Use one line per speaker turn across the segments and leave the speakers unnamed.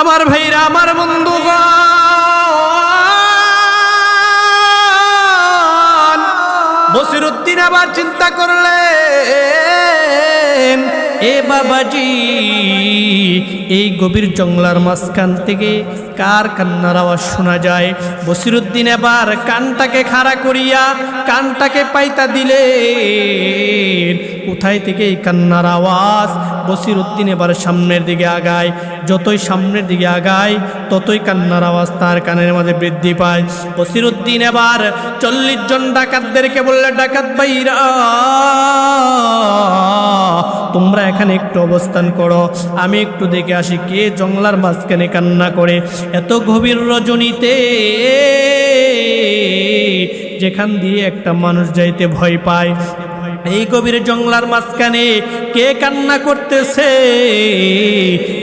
আমার ভাইরা, আমার বন্ধু বসিরুদ্দিন আবার চিন্তা করলে এ বাবাজি, এই গভীর জঙ্গলার মাঝখান থেকে কার কান্নার আওয়াজ শোনা যায়? বসিরুদ্দিন এবার কানটাকে খাড়া করিয়া কানটাকে পাইতা দিলে কোথায় থেকে এই কান্নার আওয়াজ? বসিরুদ্দিন এবার সামনের দিকে আগায়। যতই সামনের দিকে আগায়, ততই কান্নার আওয়াজ তার কানের মাঝে বৃদ্ধি পায়। বসিরুদ্দিন এবার চল্লিশ জন ডাকাতদেরকে বললে, ডাকাত ভাইরা, তোমরা এখানে একটু অবস্থান করো। আমি একটু দেখে আসি কে জঙ্গলার মাঝখানে কান্না করে। এত গভীর রজনীতে যেখান দিয়ে একটা মানুষ যাইতে ভয় পায়। এই গভীর জঙ্গলার মাঝখানে কে কান্না করতেছে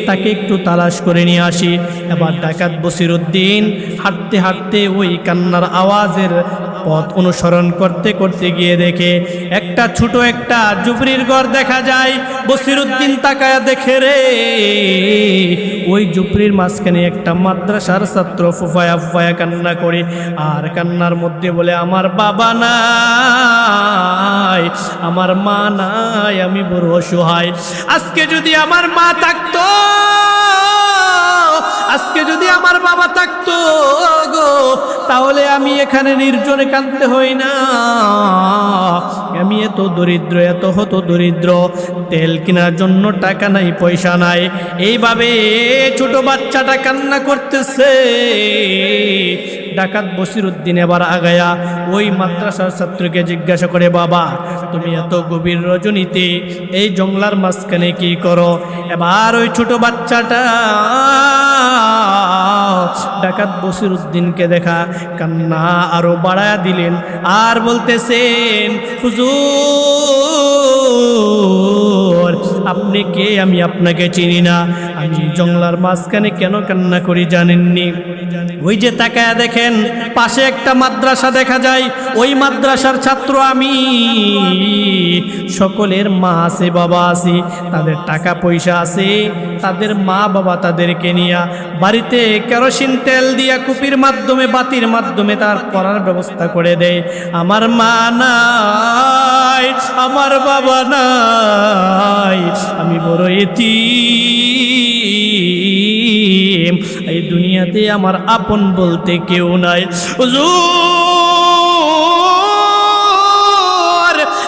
তাকে একটু তালাশ করে নিয়ে আসি। এবার ডাকাত বসির উদ্দিন হাঁটতে হাঁটতে ওই কান্নার আওয়াজের পথ অনুসরণ করতে করতে গিয়ে দেখে একটা ছোট একটা জুবরির ঘর দেখা যায়। বসিরুদ্দিন তাকায়া দেখে রে। ওই জুপড়ির মাঝখানে একটা মাদ্রাসার ছাত্র ফুফায়া ফুফায়া কান্না করে আর কান্নার মধ্যে বলে, আমার বাবা নাই, আমার মা নাই, আমি বড় অসহায়। আজকে যদি আমার মা থাকতো আজকে যদি আমার বাবা থাকতো, গো, তাহলে আমি এখানে নির্জনে কাঁদতে হই না। আমি এত দরিদ্র, এত হতো দরিদ্র, তেল কেনার জন্য টাকা নাই, পয়সা নাই। এইভাবে ছোট বাচ্চাটা কান্না করতেছে। ডাকাত বসিরুদ্দিন এবার আগায়া ওই মাদ্রাসার ছাত্রকে জিজ্ঞাসা করে, বাবা, তুমি এত গভীর রজনীতে এই জঙ্গলার মাঝখানে কি করো? এবার ওই ছোট বাচ্চাটা ডাকাত বসির উদ্দিনকে দেখা কান্না আরও বাড়ায়া দিলেন আর বলতেছেন, হুজুর, আপনি কে? আমি আপনাকে চিনি না। জঙ্গলার মাঝখানে কেন কান্না করি জানেননি? ওই যে তাকায়া দেখেন, পাশে একটা মাদ্রাসা দেখা যায়, ওই মাদ্রাসার ছাত্র আমি। সকলের মা আছে, বাবা আছে, তাদের টাকা পয়সা আছে, তাদের মা বাবা তাদেরকে নিয়া বাড়িতে কেরোসিন তেল দিয়া কুপির মাধ্যমে, বাতির মাধ্যমে তার পড়ার ব্যবস্থা করে দেয়। আমার মা নাই, আমার বাবা নাই, আমি বড় এটি দুনিয়াতে আমার আপন বলতে কেউ নাই।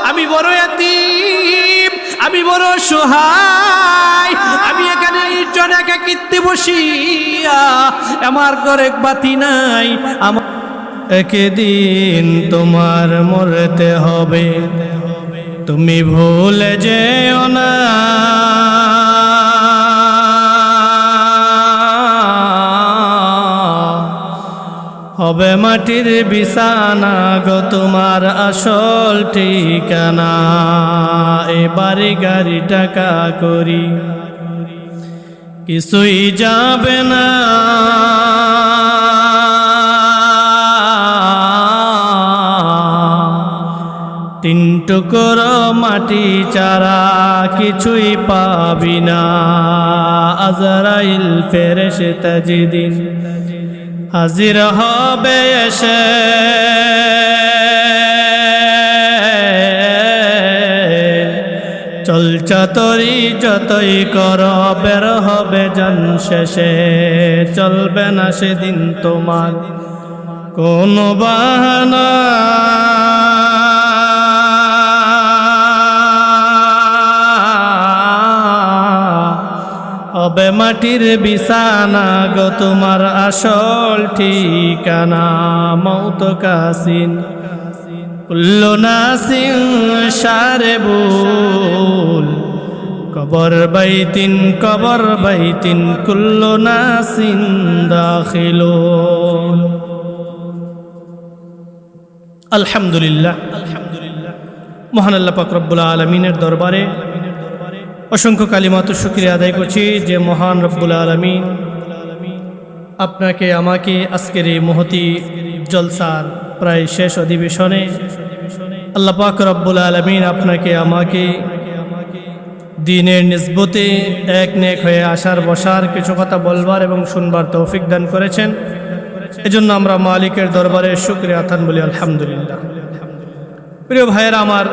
আমি বড় এতিম, আমি বড় সহায় আমি এখানে নির্জন একাকিত্বে বসিয়া, আমার ঘরে বাতি নাই। আমার একদিন তোমার মরতে হবে, তুমি ভুলে যেও না। হবে মাটির বিছানা গো তোমার আসল ঠিকানা। এবারে গাড়ি টাকা করি? কিছুই যাবে না। তিন টুকর মাটি চারা কিছুই পাবি না। আজরাইল ফেরেশে তাজিদিন হাজির হবে এসে। চলছা তরি যতই কর, বের হবে জন শেষে। চলবে না সেদিন তোমার কোন বাহানা। হবে মাটির বিছানা গো, তোমার আসল ঠিকানা, মৌত কাসিন। কুল্লু নাসিং সারে বুল, কবর বাইতিন কবর বাইতিন, কুল্লু নাসিন দাখিলুন। আলহামদুলিল্লাহ আলহামদুলিল্লাহ মহান আল্লাহ পাক আলমিনের দরবারে অসংখ্য কালিমাত শুক্রিয়া আদায় করছি যে মহান রব্বুল আলমিন আপনাকে, আমাকে আজকের এই মহতি জলসার প্রায় শেষ অধিবেশনে আল্লাহ পাক রব্বুল আলমিন আপনাকে, আমাকে দিনের নিসবতে এক নেক হয়ে আসার, বসার কিছু কথা বলবার এবং শুনবার তৌফিক দান করেছেন। এজন্য আমরা মালিকের দরবারে শুক্রিয়া আথান বলি, আলহামদুলিল্লাহ। প্রিয় ভাইয়েরা, আমার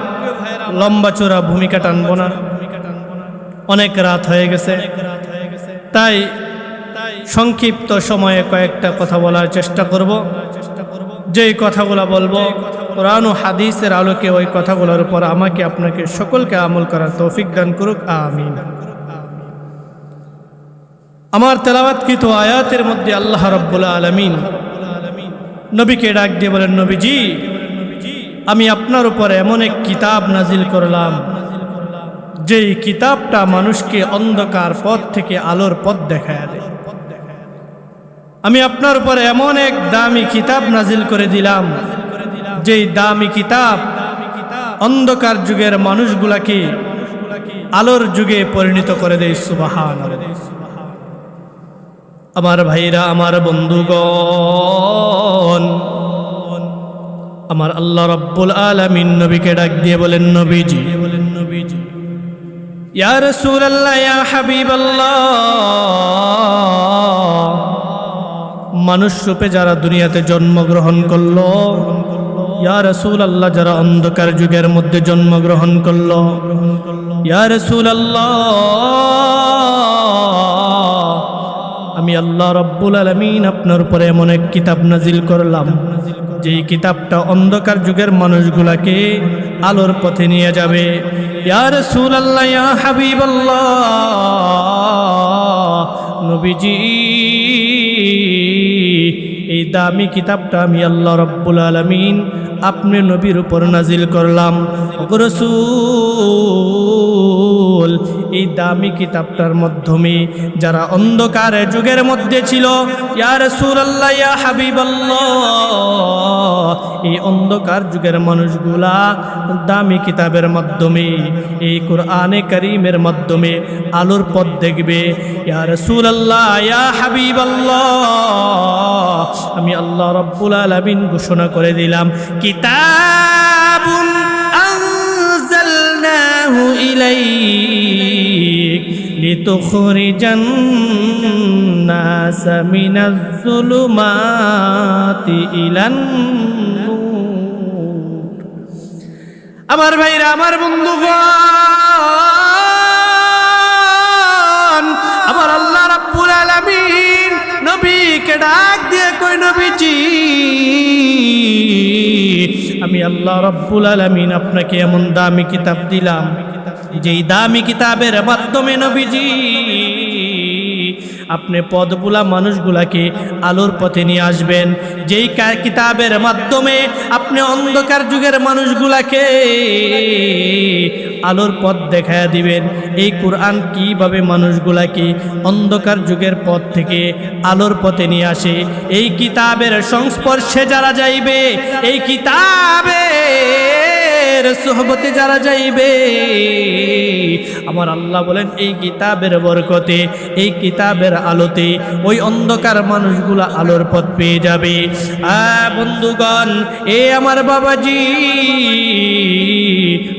লম্বা চোরা ভূমিকা টানব না। অনেক রাত হয়ে গেছে। তাই সংক্ষিপ্ত সময়ে কয়েকটা কথা বলার চেষ্টা করব। যেই কথাগুলো বলব, কোরআন ও হাদিসের আলোকে ওই কথাগুলোর উপর আমাকে আপনাকে সকলকে আমল করার তৌফিক দান করুক। আমিন। আমার তেলাওয়াতকৃত আয়াতের মধ্যে আল্লাহ রব্বুল আলমিন নবীকে ডাক দিয়ে বলেন, নবীজি, আমি আপনার উপর এমন এক কিতাব নাজিল করলাম। যেই কিতাবটা মানুষকে অন্ধকার পথ থেকে আলোর পথ দেখায় দেয়। আমি আপনার উপর এমন এক দামি কিতাব নাজিল করে দিলাম, যেই দামি কিতাব অন্ধকার যুগের মানুষগুলাকে আলোর যুগে পরিণত করে দেয় সুবাহান আমার ভাইরা, আমার বন্ধুগণ, আমার আল্লাহ রব্বুল আলামিন নবীকে ডাক দিয়ে বলেন, নবীজি বলেন ইয়া রাসূলুল্লাহ ইয়া হাবিবাল্লাহ মানুষ রূপে যারা দুনিয়াতে জন্মগ্রহণ করল ইয়া রসুল আল্লাহ যারা অন্ধকার যুগের মধ্যে জন্মগ্রহণ করল ইয়া রসুল আল্লাহ আমি আল্লাহ রব্বুল আলমিন আপনার উপরে এমন এক কিতাব নাজিল করলাম, যেই কিতাবটা অন্ধকার যুগের মানুষগুলাকে আলোর পথে নিয়ে যাবে। ইয়া রসুল আল্লাহ ইয়া হাবিব নবীজি, এই দামি কিতাবটা আমি আল্লাহ রব্বুল আলমিন আপনি নবীর উপর নাজিল করলাম। রসুল এই দামি কিতাবটার মাধ্যমে যারা অন্ধকার যুগের মধ্যে ছিল, ইয়া রসুল আল্লাহ ইয়া হাবিব এই অন্ধকার যুগের মানুষগুলা দামি কিতাবের মাধ্যমে, এই কোরআনে করিমের মাধ্যমে আলোর পথ দেখবে ইয়ার রসুল আল্লাহ ইয়া হাবিব আমি আল্লাহ রব্বুল আলমিন ঘোষণা করে দিলাম কিতাবুন আনজালনাহু ইলাইক লিতুখরিজান নাস মিনাজ যুলুমাতি ইলান আমার ভাইরা, আমার বন্ধুগণ, আমার আল্লাহ রাব্বুল আলামিন নবীকে ডাক দিয়ে কই নবীজি, আমি আল্লাহ রব্বুল আলমিন আপনাকে এমন দামি কিতাব দিলাম, যেই দামি কিতাবের মাধ্যমে নবীজি আপনি পদগুলা মানুষগুলাকে আলোর পথে নিয়ে আসবেন। যেই কিতাবের মাধ্যমে আপনি অন্ধকার যুগের মানুষগুলাকে আলোর পথ দেখায় দিবেন। এই কোরআন কীভাবে মানুষগুলাকে অন্ধকার যুগের পথ থেকে আলোর পথে নিয়ে আসে? এই কিতাবের সংস্পর্শে যারা যাইবে, এই কিতাবের সোহবতে যারা যাইবে, আমার আল্লাহ বলেন, এই কিতাবের বরকতে, এই কিতাবের আলোতে ওই অন্ধকার মানুষগুলা আলোর পথ পেয়ে যাবে। বন্ধুগণ, এ আমার বাবাজি,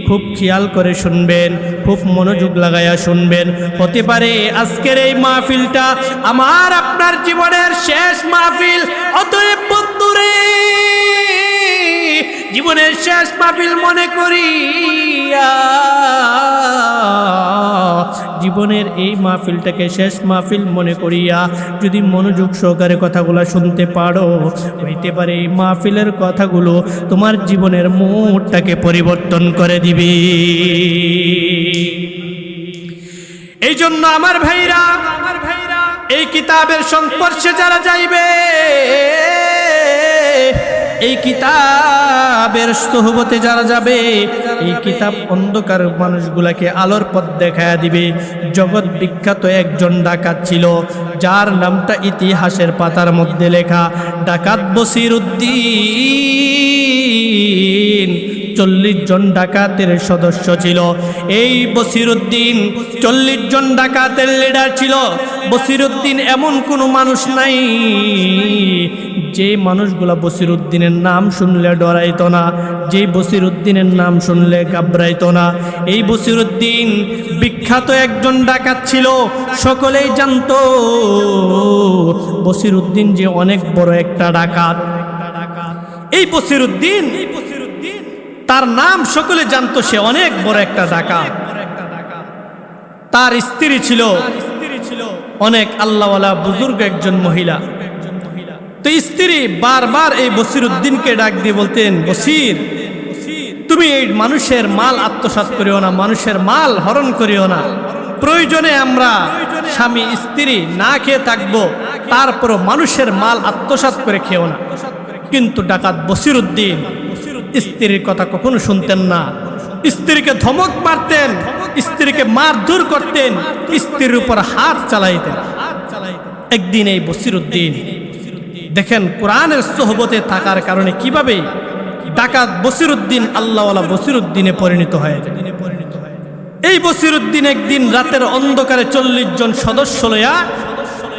খুব খেয়াল করে শুনবেন, খুব মনোযোগ লাগাইয়া শুনবেন। হতে পারে আজকের এই মাহফিলটা আমার আপনার জীবনের শেষ মাহফিল, অতএব বন্ধুরে জীবনের শেষ মাহফিল মনে করি জীবনের এই মাহফিলটাকে শেষ মাহফিল মনে করিয়া যদি মনোযোগ সহকারে কথাগুলো শুনতে পারো, হইতে পারে এই মাহফিলের কথাগুলো তোমার জীবনের মুডটাকে পরিবর্তন করে দিবে। এই জন্য আমার ভাইরা আমার ভাইরা, এই কিতাবের সংস্পর্শে যারা যাইবে এই কিতাবের সহবতে যারা যাবে, এই কিতাব অন্ধকার মানুষগুলাকে আলোর পথ দেখায় দিবে। জগৎ বিখ্যাত একজন ডাকাত ছিল, যার নামটা ইতিহাসের পাতার মধ্যে লেখা, ডাকাত বসির উদ্দিন চল্লিশ জন ডাকাতের সদস্য ছিল। এই বসিরুদ্দিন চল্লিশ জন ডাকাতের লিডার ছিল। বসিরুদ্দিন এমন কোনো মানুষ নাই যে মানুষগুলা বসিরুদ্দিনের নাম শুনলে ডরাইত না, যে বসিরুদ্দিনের নাম শুনলে ঘাবড়াইতো না। এই বসিরুদ্দিন বিখ্যাত একজন ডাকাত ছিল, সকলেই জানতো বসিরুদ্দিন যে অনেক বড় একটা ডাকাত। এই বসিরুদ্দিন তার নাম সকলে জানতো, সে অনেক বড় একটা ডাকাত তার স্ত্রী ছিল অনেক আল্লাহওয়ালা বুজুর্গ একজন মহিলা। তো স্ত্রী বারবার এই বসিরুদ্দিনকে ডাক দিয়ে বলতেন, বসির, তুমি এই মানুষের মাল আত্মসাৎ করিও না, মানুষের মাল হরণ করিও না। প্রয়োজনে আমরা স্বামী, স্ত্রী না খেয়ে থাকব, তারপরও মানুষের মাল আত্মসাৎ করে খেও না। কিন্তু ডাকাত বসিরুদ্দিন স্ত্রীর কথা কখনো শুনতেন না। স্ত্রীকে ধমক মারতেন, স্ত্রীকে মারধর করতেন, স্ত্রীর উপর হাত চালাইতেন। একদিন এই বসিরুদ্দিন দেখেন কোরআনের সোহবতে থাকার কারণে কীভাবে ডাকাত বসিরুদ্দিন আল্লাহওয়ালা বসিরুদ্দিনে পরিণত হয়। এই বসিরুদ্দিন একদিন রাতের অন্ধকারে চল্লিশ জন সদস্য লইয়া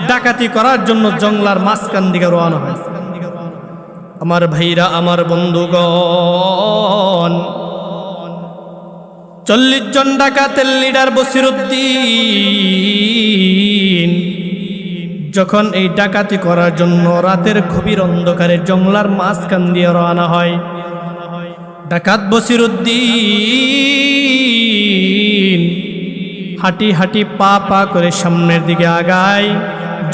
ডাকাতি করার জন্য জংলার মাঝখান দিকে রওনা হয়। আমার ভাইরা, আমার বন্ধুগণ। চল্লিশ জন ডাকাতের লিডার বসিরুদ্দিন, যখন এই ডাকাতি করার জন্য রাতের গভীর অন্ধকারে জংলার মাঝখান দিয়ে রওনা হয়, ডাকাত বসিরুদ্দিন হাঁটি হাঁটি পা পা করে সামনের দিকে আগায়।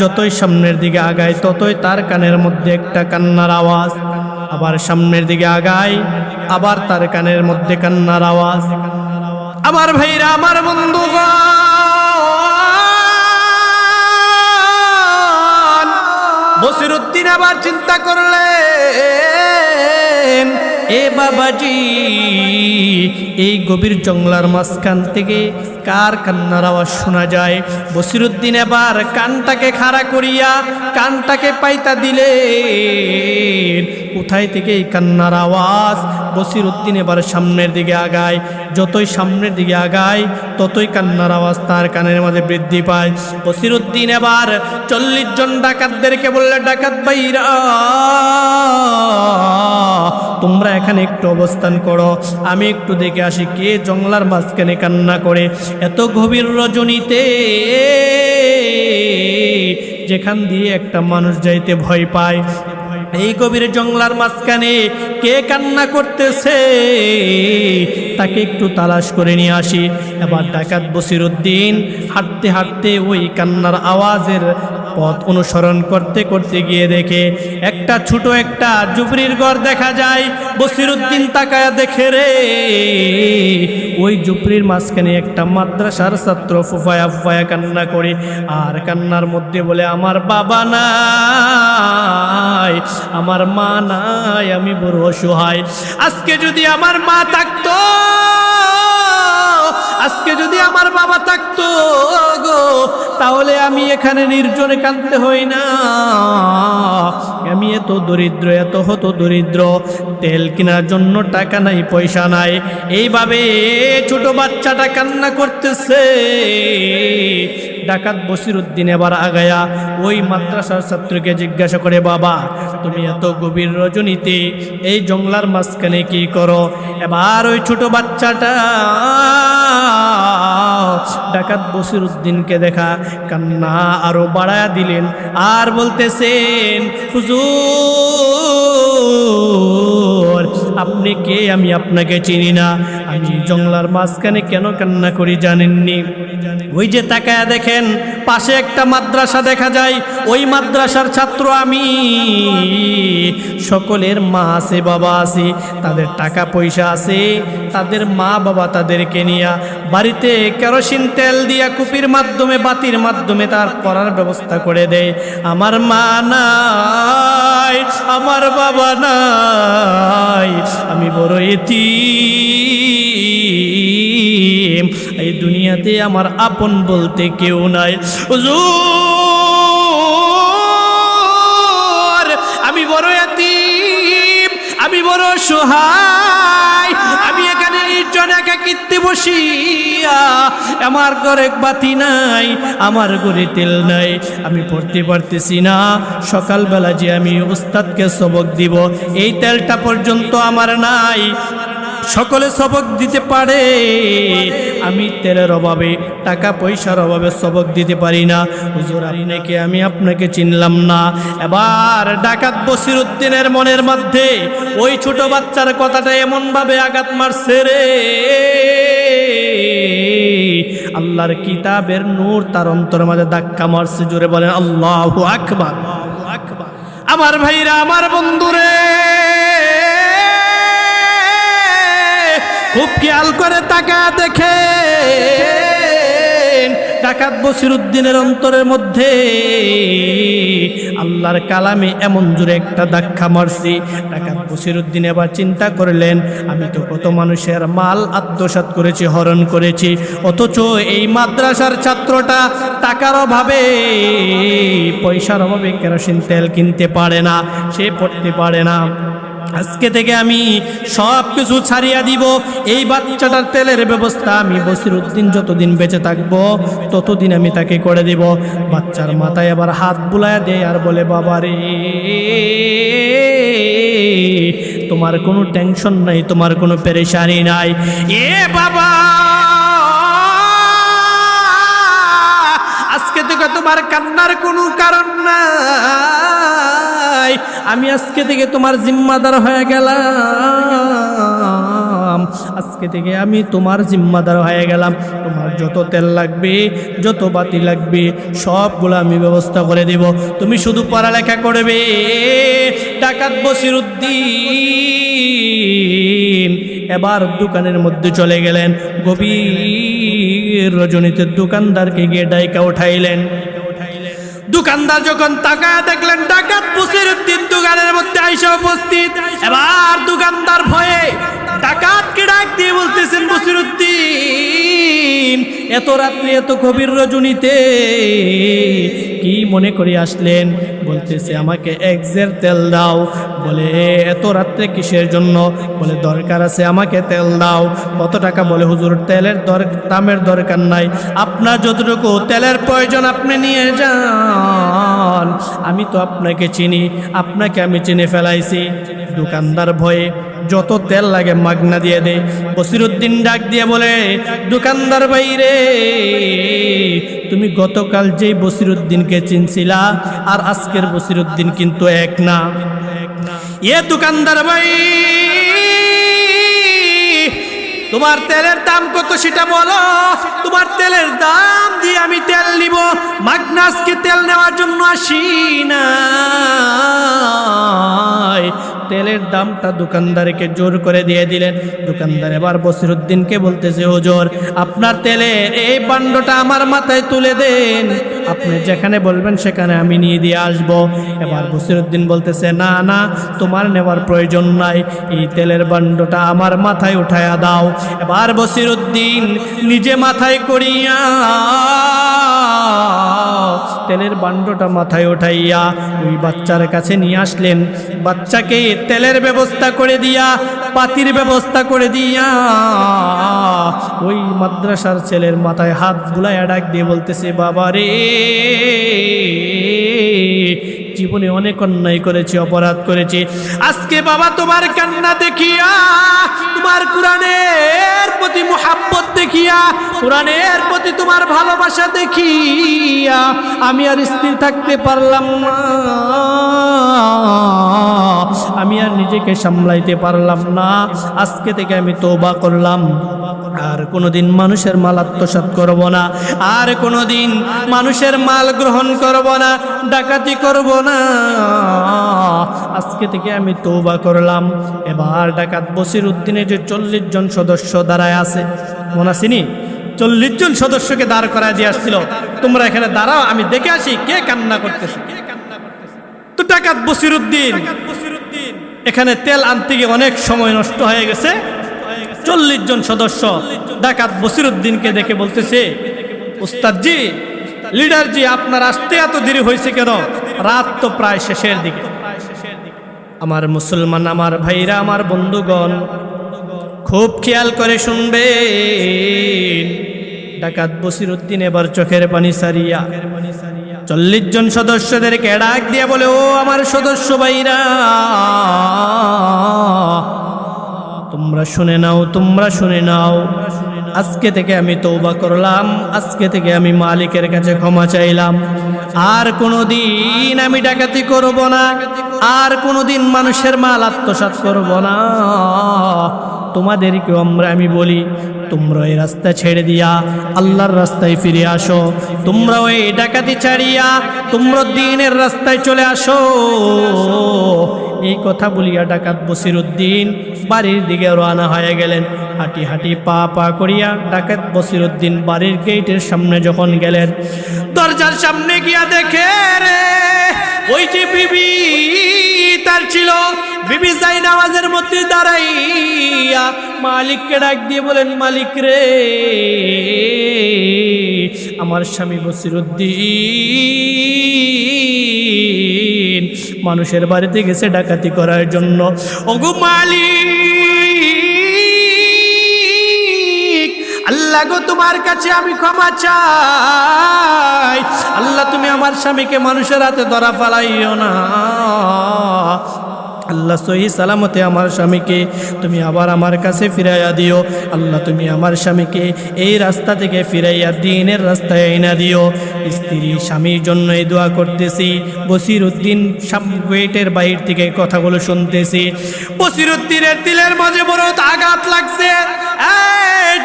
যতই সামনের দিকে আগায়, ততই তার কানের মধ্যে একটা কান্নার আওয়াজ। আবার সামনের দিকে আগায়, আবার তার কানের মধ্যে কান্নার আওয়াজ। আমার ভাইরা, আমার বন্ধুগণ বসিরুদ্দিন আবার চিন্তা করলেন, এ বাবাজি, এই গভীর জঙ্গলার মাঝখান থেকে কার কান্নার আওয়াজ শোনা যায়? বসিরুদ্দিন এবার কানটাকে খাড়া করিয়া কানটাকে পাইতা দিলে কোথায় থেকে এই কান্নার আওয়াজ? বসিরুদ্দিন এবার সামনের দিকে আগায়। যতই সামনের দিকে আগায়, ততই কান্নার আওয়াজ তার কানের মাঝে বৃদ্ধি পায়। বসিরুদ্দিন এবার চল্লিশ জন ডাকাতদেরকে বললে, ডাকাত ভাইরা, তোমরা এখানে একটু অবস্থান করো। আমি একটু দেখে আসি কে জংলার মাঝখানে কান্না করে। এত গভীর রজনীতে যেখান দিয়ে একটা মানুষ যাইতে ভয় পায়। এই গভীর জংলার মাঝখানে কে কান্না করতেছে? তাকে একটু তালাশ করে নিয়ে আসি। এবার ডাকাত বসির উদ্দিন হাঁটতে হাঁটতে ওই কান্নার আওয়াজের পথ অনুসরণ করতে করতে গিয়ে দেখে একটা ছোট একটা জুবরির ঘর দেখা যায়। বসিরুদ্দিন তাকায়া দেখে রে। ওই জুপরির মাঝখানে একটা মাদ্রাসার ছাত্র ফুফায়া ফুফায়া কান্না করে আর কান্নার মধ্যে বলে, আমার বাবা নাই, আমার মা নাই, আমি বড় অসহায়। আজকে যদি আমার মা থাকতো, আজকে যদি আমার বাবা থাকতো গো। তাহলে আমি এখানে নির্জনে কাঁদতে হই না। আমি এত দরিদ্র, এত হতো দরিদ্র, তেল কেনার জন্য টাকা নাই, পয়সা নাই। এইভাবে ছোট বাচ্চাটা কান্না করতেছে। ডাকাত বসিরুদ্দিন এবার আগায়া ওই মাদ্রাসার ছাত্রকে জিজ্ঞাসা করে, বাবা, তুমি এত গভীর রজনীতে এই জংলার মাঝখানে কি করো? এবার ওই ছোট বাচ্চাটা ডাকাত বসিরুদ্দিনকে দেখা কান্না আরও বাড়ায়া দিলেন আর বলতেছেন, হুজুর, আপনি কে? আমি আপনাকে চিনি না। জংলার মাঝখানে কেন কান্না করি জানেননি? ওই যে তাকায়া দেখেন, পাশে একটা মাদ্রাসা দেখা যায়, ওই মাদ্রাসার ছাত্র আমি। সকলের মা আছে, বাবা আছে, তাদের টাকা পয়সা আছে, তাদের মা বাবা তাদেরকে নিয়া বাড়িতে কেরোসিন তেল দিয়া কুপির মাধ্যমে, বাতির মাধ্যমে তার পড়ার ব্যবস্থা করে দেয়। আমার মা নাই, আমার বাবা নাই, আমি বড় এটি এই দুনিয়াতে আমার আপন বলতে কেউ নাই। আমি বড় আমি বড় সহায় আমি এখানে আমার ঘরে বাতি নাই, আমার ঘরে তেল নাই। আমি পড়তে পারতেছি না, সকালবেলা যে আমি উস্তাদকে সবক দিব, এই তেলটা পর্যন্ত আমার নাই। সকলে সবক দিতে পারে। আমি তেলের অভাবে, টাকা পয়সার অভাবে সবক দিতে পারি না। হুজুর, আপনাকে, আমি আপনাকে চিনলাম না। এবার ডাকাত বসির উদ্দিনের মনের মধ্যে ওই ছোট বাচ্চার কথাটা এমনভাবে আঘাত মারছে রে। আল্লাহর কিতাবের নূর তার অন্তরের মাঝে ধাক্কা মারছে, জোরে বলেন আল্লাহ আকবার। আমার ভাইরা, আমার বন্ধুরে! খুব খেয়াল করে তাকা দেখে ডাকাত বসির উদ্দিনের অন্তরের মধ্যে আল্লাহর কালামে এমন জোরে একটা ধাক্কা মারছি। ডাকাত বসির উদ্দিন এবার চিন্তা করলেন, আমি তো কত মানুষের মাল আত্মসাৎ করেছি, হরণ করেছি, অথচ এই মাদ্রাসার ছাত্রটা টাকার অভাবে, পয়সার অভাবে কেরোসিন তেল কিনতে পারে না, সে পড়তে পারে না। আজকে থেকে আমি সব কিছু ছাড়িয়া দিব। এই বাচ্চাটার তেলের ব্যবস্থা আমি বসির উদ্দিন যতদিন বেঁচে থাকব, ততদিন আমি তাকে করে দিব। বাচ্চার মাথায় আবার হাত বুলায় দেয় আর বলে, বাবা রে, তোমার কোনো টেনশন নাই, তোমার কোনো পেরেশানি নাই। এ বাবা, আজকে থেকে তোমার কান্নার কোনো কারণ নাই, আমি আজকে থেকে তোমার জিম্মাদার হয়ে গেলাম। আজকে থেকে আমি তোমার জিম্মাদার হয়ে গেলাম। তোমার যত তেল লাগবে, যত বাতি লাগবে, সবগুলো আমি ব্যবস্থা করে দেব। তুমি শুধু পড়ালেখা করবে। ডাকাত বসির উদ্দিন এবার দোকানের মধ্যে চলে গেলেন। গভীর রজনীতে দোকানদারকে গিয়ে ডাইকা উঠাইলেন। দোকানদার যখন তাকায় দেখলেন ডাকাত পুষের উদ্দিন দোকানের মধ্যে আইসা উপস্থিত। এবার দোকানদার ভয়ে ডাকাতকে ডাক দিয়ে বলতেছেন বসির উদ্দিন এত রাত্রি, এত গভীর রজনীতে কি মনে করে আসলেন? বলতেছে, আমাকে একজের তেল দাও। বলে, এত রাত্রে কিসের জন্য? বলে, দরকার আছে, আমাকে তেল দাও। কত টাকা? বলে, হুজুর, তেলের দর, দামের দরকার নাই। আপনার যতটুকু তেলের প্রয়োজন, আপনি নিয়ে যান। আমি তো আপনাকে চিনি, আপনাকে আমি চিনে ফেলাইছি। দোকানদার ভয়ে যত তেল লাগে মাগনা দিয়ে দে। বসিরুদ্দিন ডাক দিয়ে বলে, দোকানদার বাইরে তুমি গতকাল যেই বসিরুদ্দিনকে চিনছিলা, আর আজকের বসিরুদ্দিন কিন্তু এক না। এ দোকানদার ভাই, তোমার তেলের দাম কত সেটা বলো? তোমার তেলের দাম দিয়ে আমি তেল নিব। মাগনাসকে তেল নেওয়ার জন্য আসি না। তেলের দামটা দোকানদারকে জোর করে দিয়ে দিলেন। দোকানদার এবার বসিরুদ্দিনকে বলতেছে, হুজুর, আপনার তেলের এই বান্ডটা আমার মাথায় তুলে দেন। আপনি যেখানে বলবেন সেখানে আমি নিয়ে দিয়ে আসব। এবার বসিরুদ্দিন বলতেছে, না না, তোমার নেওয়ার প্রয়োজন নাই। এই তেলের বান্ডটা আমার মাথায় উঠায়া দাও। এবার বসিরুদ্দিন নিজে মাথায় করিয়া তেলের বান্ডটা মাথায় ওঠাইয়া ওই বাচ্চার কাছে নিয়ে আসলেন। বাচ্চাকে তেলের ব্যবস্থা করে দিয়া, পাতির ব্যবস্থা করে দিয়া, ওই মাদ্রাসার ছেলের মাথায় হাত বুলাইয়া ডাক দিয়ে বলতেছে বাবা রে জীবনে অনেক অন্যায় করেছি, অপরাধ করেছি। আজকে বাবা তোমার কান্না দেখিয়া, তোমার কোরআনের প্রতি মোহাব্বত দেখিয়া, কোরআনের প্রতি তোমার ভালোবাসা দেখিয়া আমি আর স্থির থাকতে পারলাম না। আমি আর নিজেকে সামলাইতে পারলাম না। আজকে থেকে আমি তোবা করলাম। আর কোনোদিন মানুষের মাল আত্মসাৎ করব না, আর কোনোদিন মানুষের মাল গ্রহণ করব না, ডাকাতি করব না। আজকে থেকে আমি তৌবা করলাম। এবার ডাকাত বসির উদ্দিনে যে চল্লিশ জন সদস্য দাঁড়ায় আছে, মনে আসিনি চল্লিশ জন সদস্যকে দাঁড় করা দিয়ে আসছিল। তোমরা এখানে দাঁড়াও, আমি দেখে আসি কে কান্না করতেছে। তো ডাকাত বসির উদ্দিন এখানে তেল আনতে গিয়ে অনেক সময় নষ্ট হয়ে গেছে। চল্লিশ জন সদস্য ডাকাত বসিরুদ্দিনকে দেখে বলতেছে, উস্তাদজি, লিডারজি, আপনার আসতে এত দেরি হয়েছে কেন? রাত তো প্রায় শেষের দিকে। আমার মুসলমান, আমার ভাইরা, আমার বন্ধুগণ, খুব খেয়াল করে শুনবে ডাকাত বসির উদ্দিন এবার চোখের পানি সারিয়া চল্লিশ জন সদস্যদেরকে ডাক দিয়ে বলে, ও আমার সদস্য ভাইরা তোমরা শুনে নাও, তোমরা শুনে নাও। আজকে থেকে আমি তৌবা করলাম, আজকে থেকে আমি মালিকের কাছে ক্ষমা চাইলাম। আর কোনো দিন আমি ডাকাতি করব না, আর কোনো দিন মানুষের মাল আত্মসাৎ করব না। তোমাদেরকেও আমরা আমি বলি, তোমরা এই রাস্তা ছেড়ে দিয়া, আল্লাহর রাস্তায় ফিরে আসো। তোমরা ওই ডাকাতি ছাড়িয়া, তোমরা দিনের রাস্তায় চলে আসো। এই কথা বলিয়া ডাকাত বসির উদ্দিন বাড়ির দিকে রওনা হয়ে গেলেন। হাঁটি হাঁটি পা পা করিয়া ডাকাত বসির উদ্দিন বাড়ির গেটের সামনে যখন গেলেন, দরজার সামনে গিয়া দেখে মধ্যে দাঁড়াইয়া মালিককে ডাক দিয়ে বলেন, মালিক রে, আমার স্বামী বসিরুদ্দিন মানুষের বাড়িতে গেছে ডাকাতি করার জন্য। ওগো মালিক, আল্লাহ গো, তোমার কাছে আমি ক্ষমা চাই। আল্লাহ, তুমি আমার স্বামীকে মানুষের হাতে ধরা ফালাইও না। আল্লাহ সহি সালামতে আমার স্বামীকে তুমি আবার আমার কাছে ফিরাইয়া দিও। আল্লাহ তুমি আমার স্বামীকে এই রাস্তা থেকে ফিরাইয়া দিনের রাস্তায় আইনা দিও। স্ত্রী স্বামীর জন্য এই দোয়া করতেছি। বসির উদ্দিন গেটের বাইর থেকে কথাগুলো শুনতেছি। বসির উদ্দিনের মাঝে বড় আঘাত লাগছে।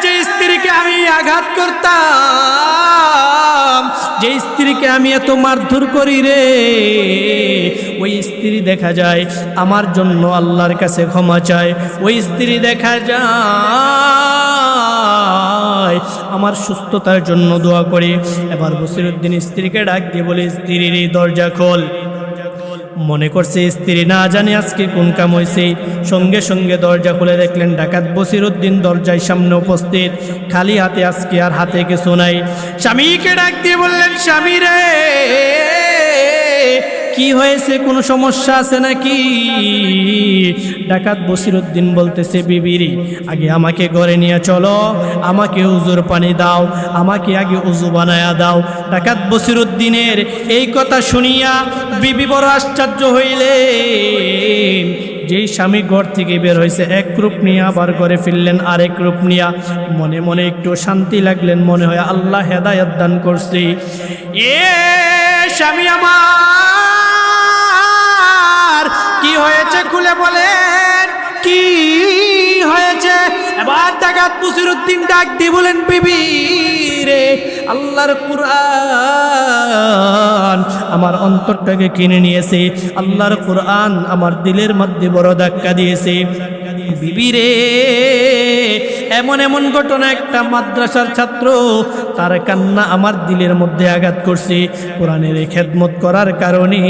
যে স্ত্রীকে আমি আঘাত করতাম। যে স্ত্রীকে আমি এত মারধর করি রে, ওই স্ত্রী দেখা যায় আমার জন্য আল্লাহর কাছে ক্ষমা চায়। ওই স্ত্রী দেখা যায় আমার সুস্থতার জন্য দোয়া করি। এবার বসিরুদ্দিন স্ত্রীকে ডাক দিয়ে বলে, স্ত্রীর এই দরজা খোল। মনে করছে, স্ত্রী না জানে আজকে কোন কাম হয়েছে সঙ্গে সঙ্গে দরজা খুলে দেখলেন ডাকাত বসির উদ্দিন দরজায় সামনে উপস্থিত। খালি হাতে আজকে আর হাতে কিছু নাই। স্বামীকে ডাক দিয়ে বললেন, স্বামী রে কি হয়েছে, কোনো সমস্যা আছে নাকি? ডাকাত বসিরুদ্দিন বলতেছে, বিবিরি, আগে আমাকে ঘরে নিয়ে চলো, আমাকে উজুর পানি দাও, আমাকে আগে উজু বানায়া দাও। ডাকাত বসিরুদ্দিনের এই কথা শুনিয়া বিবি বড় আশ্চর্য হইলে। যেই স্বামী ঘর থেকে বের হয়েছে এক রূপ নিয়ে আবার ঘরে ফিরলেন, আরেক রূপ নিয়া মনে মনে একটু শান্তি লাগলেন, মনে হয় আল্লাহ হেদায়ত দান করছি। এ স্বামী আমার হয়েছে খুলে বলেন? কি হয়েছে? এবার ডাকাত মুসিরুদ্দিন ডাক দিয়ে বলেন, বিবি রে, আল্লাহর কুরআন আমার অন্তরটাকে কিনে নিয়েছে। আল্লাহর কুরআন আমার দিলের মধ্যে বড় ধাক্কা দিয়েছে। বিবি রে এমন এমন ঘটনা একটা মাদ্রাসার ছাত্র, তার কান্না আমার দিলের মধ্যে আঘাত করছে। কোরআনের খেদমত করার কারণে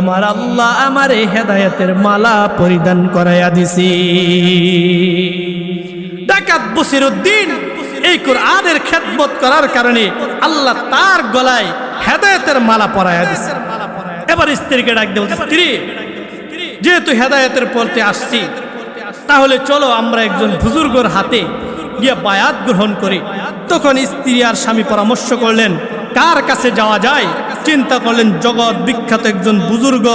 আমার আল্লাহ আমার এই হেদায়তের মালা পরিধান করাইয়া দিছি। ডাকাত বসির উদ্দিন এই কোরআনের খেদমত করার কারণে আল্লাহ তার গলায় হেদায়তের মালা পরাইয়া দিছে। এবার স্ত্রীকে ডাক দেব স্ত্রী, যেহেতু হেদায়তের পড়তে আসছি তাহলে চলো আমরা একজন বুজুর্গর হাতে গিয়ে বায়াত গ্রহণ করি। তখন স্ত্রী আর স্বামী পরামর্শ করলেন, কার কাছে যাওয়া যায়? চিন্তা করলেন, জগৎ বিখ্যাত একজন বুজুর্গ,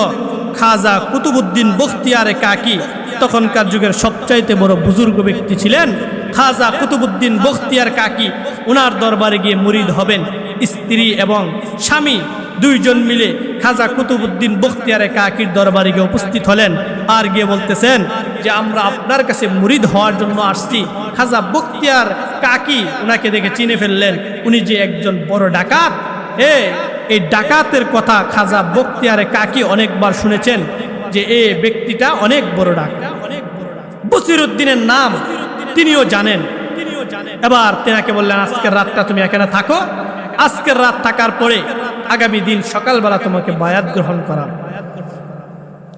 খাজা কুতুবুদ্দিন বখতিয়ারে কাকি। তখনকার যুগের সবচাইতে বড় বুজুর্গ ব্যক্তি ছিলেন খাজা কুতুবুদ্দিন বখতিয়ার কাকি। ওনার দরবারে গিয়ে মুরিদ হবেন স্ত্রী এবং স্বামী। দুইজন মিলে খাজা কুতুবুদ্দিন বখতিয়ারে কাকির দরবারে গিয়ে উপস্থিত হলেন। আর গিয়ে বলতেছেন যে, আমরা আপনার কাছে মুরিদ হওয়ার জন্য আসছি। খাজা বখতিয়ার কাকি ওনাকে দেখে চিনে ফেললেন। উনি যে একজন বড় ডাকাত। এ, এই ডাকাতের কথা খাজা বখতিয়ারে কাকি অনেকবার শুনেছেন যে, এ ব্যক্তিটা অনেক বড় ডাকাত বসিরুদ্দিনের নাম তিনিও জানেন। এবার তেনাকে বললেন, আজকের রাতটা তুমি এখানে থাকো। আজকের রাত থাকার পরে আগামী দিন সকালবেলা তোমাকে বায়াত গ্রহণ করা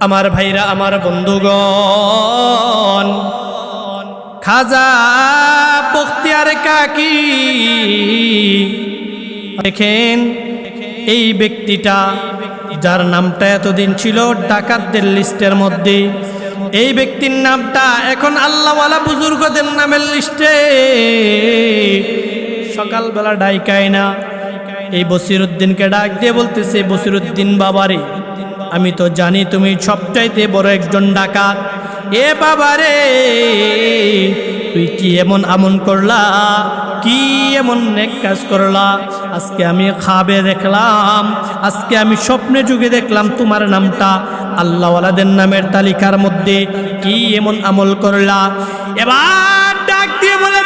আমার ভাইরা, আমার বন্ধুগণ, খাজা বখতিয়ার কাকি, দেখেন এই ব্যক্তিটা যার নামটা এতদিন ছিল ডাকাতদের লিস্টের মধ্যে। এই ব্যক্তির নামটা এখন আল্লাহওয়ালা বুজুর্গদের নামের লিস্টে। সকালবেলা ডাইকায় না এই বসিরুদ্দিনকে ডাক দিয়ে বলতেছে বসিরুদ্দিন বাবারে, আমি তো জানি তুমি সবচাইতে বড় একজন ডাকাত। এ বাবারে, তুই কি এমন আমন করলা? কি এমন নেক কাজ করলা? আজকে আমি খাবে দেখলাম, আজকে আমি স্বপ্নে যুগে দেখলাম তোমার নামটা। আল্লাহওয়ালাদের নামের তালিকার মধ্যে কি এমন আমল করলা? এবার ডাক দিয়ে বলে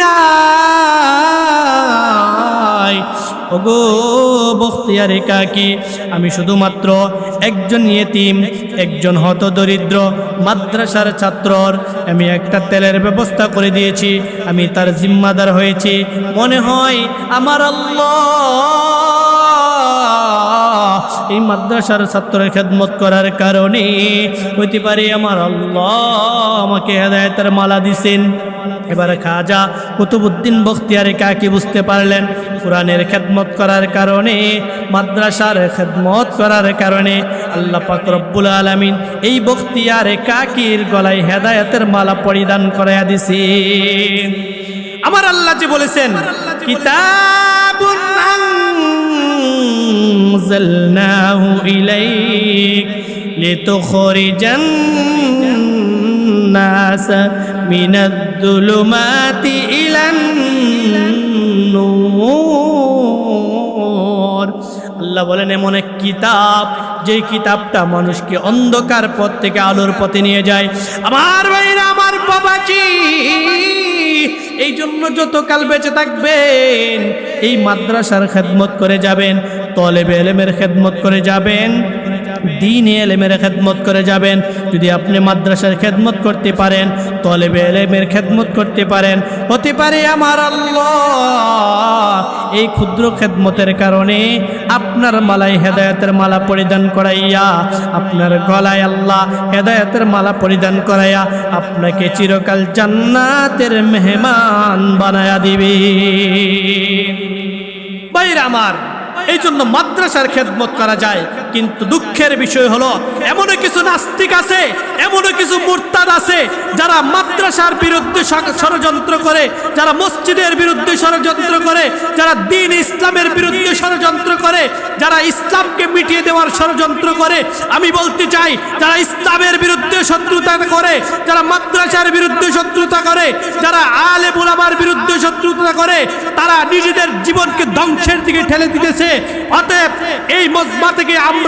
না ওগো বখতিয়ারে কাকি, আমি শুধুমাত্র একজন ইয়েতিম, একজন হত দরিদ্র মাদ্রাসার ছাত্রর। আমি একটা তেলের ব্যবস্থা করে দিয়েছি, আমি তার জিম্মাদার হয়েছি। মনে হয় আমার এই মাদ্রাসার ছাত্রের খেদমত করার কারণে হইতে পারে আমার আল্লাহ আমাকে হেদায়তের মালা দিছেন। এবার খাজা কুতুবুদ্দিন বখতিয়ারে কাকি বুঝতে পারলেন কোরআনের খেদমত করার কারণে মাদ্রাসার খেদমত করার কারণে আল্লাহ পাক রব্বুল আলমিন এই বখতিয়ারে কাকির গলায় হেদায়তের মালা পরিধান করাইয়া দিছে আমার আল্লাহ যে বলেছেন কিতাবুন أنزلناه إليك لتخرج الناس মিনাদ্দুলুমাতি ইলান আল্লাহ বলেন, এমন এক কিতাব, যেই কিতাবটা মানুষকে অন্ধকার পথ থেকে আলোর পথে নিয়ে যায়। আমার ভাইরা, আমার বাবাজি, এই জন্য যতকাল বেঁচে থাকবেন, এই মাদ্রাসার খেদমত করে যাবেন তলে বেলেমের খেদমত করে যাবেন। দিন এলেমের খেদমত করে যাবেন। যদি আপনি মাদ্রাসার খেদমত করতে পারেন, তলেবে এলেমের খেদমত করতে পারেন। হতে পারে আমার এই ক্ষুদ্র খেদমতের কারণে আপনার মালায় হেদায়তের মালা পরিধান করাইয়া, আপনার গলায় আল্লাহ হেদায়তের মালা পরিধান করাইয়া, আপনাকে চিরকাল জান্নাতের মেহমান বানায়া দিবে। বাইরে আমার এই জন্য মাদ্রাসার খেদমত করা যায়। কিন্তু দুঃখের বিষয় হলো, এমনও কিছু নাস্তিক আছে, এমনও কিছু মুরতাদ আছে, যারা মাদ্রাসার বিরুদ্ধে ষড়যন্ত্র করে, যারা মসজিদের বিরুদ্ধে ষড়যন্ত্র করে, যারা দিন ইসলামের বিরুদ্ধে ষড়যন্ত্র করে, যারা ইসলামকে মিটিয়ে দেওয়ার ষড়যন্ত্র করে, আমি বলতে চাই, যারা ইসলামের বিরুদ্ধে শত্রুতা করে, যারা মাদ্রাসার বিরুদ্ধে শত্রুতা করে, যারা আলে বুলামার বিরুদ্ধে শত্রুতা করে, তারা নিজেদের জীবনকে ধ্বংসের দিকে ঠেলে দিতেছে। অতএব এই মজমা থেকে আমরা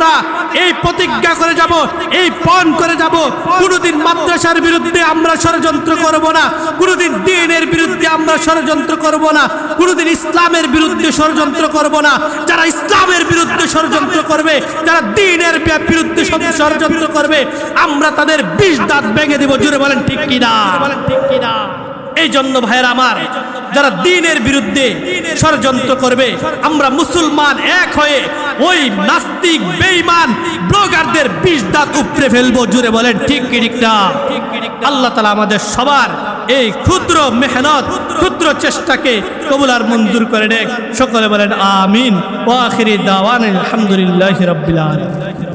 এই প্রতিজ্ঞা করে যাব, এই পণ করে যাব। কোনোদিন মাদ্রাসার বিরুদ্ধে আমরা ষড়যন্ত্র করব না। কোনোদিন দিনের বিরুদ্ধে আমরা ষড়যন্ত্র করব না। কোনোদিন ইসলামের বিরুদ্ধে ষড়যন্ত্র করব না। যারা ইসলামের বিরুদ্ধে ষড়যন্ত্র করবে, যারা দিনের বিরুদ্ধে ষড়যন্ত্র করবে, আমরা তাদের বিষ দাঁত ভেঙে দেব। জুড়ে বলেন ঠিক কিনা? বলেন ঠিক কিনা? এই জন্য ভাইয়ের আমার যারা দিনের বিরুদ্ধে ষড়যন্ত্র করবে আমরা মুসলমান এক হয়ে ওই নাস্তিক বেঈমান ব্লগারদের বিষ দাঁত উপড়ে ফেলব জুড়ে বলেন ঠিক কি ঠিক না? আল্লাহ তালা আমাদের সবার এই ক্ষুদ্র মেহনত ক্ষুদ্র চেষ্টাকে কবুল আর মঞ্জুর করে নেক। সকলে বলেন আমিন। ওয়াখিরি দাওয়ান আলহামদুলিল্লাহ রব্বিল আলামিন।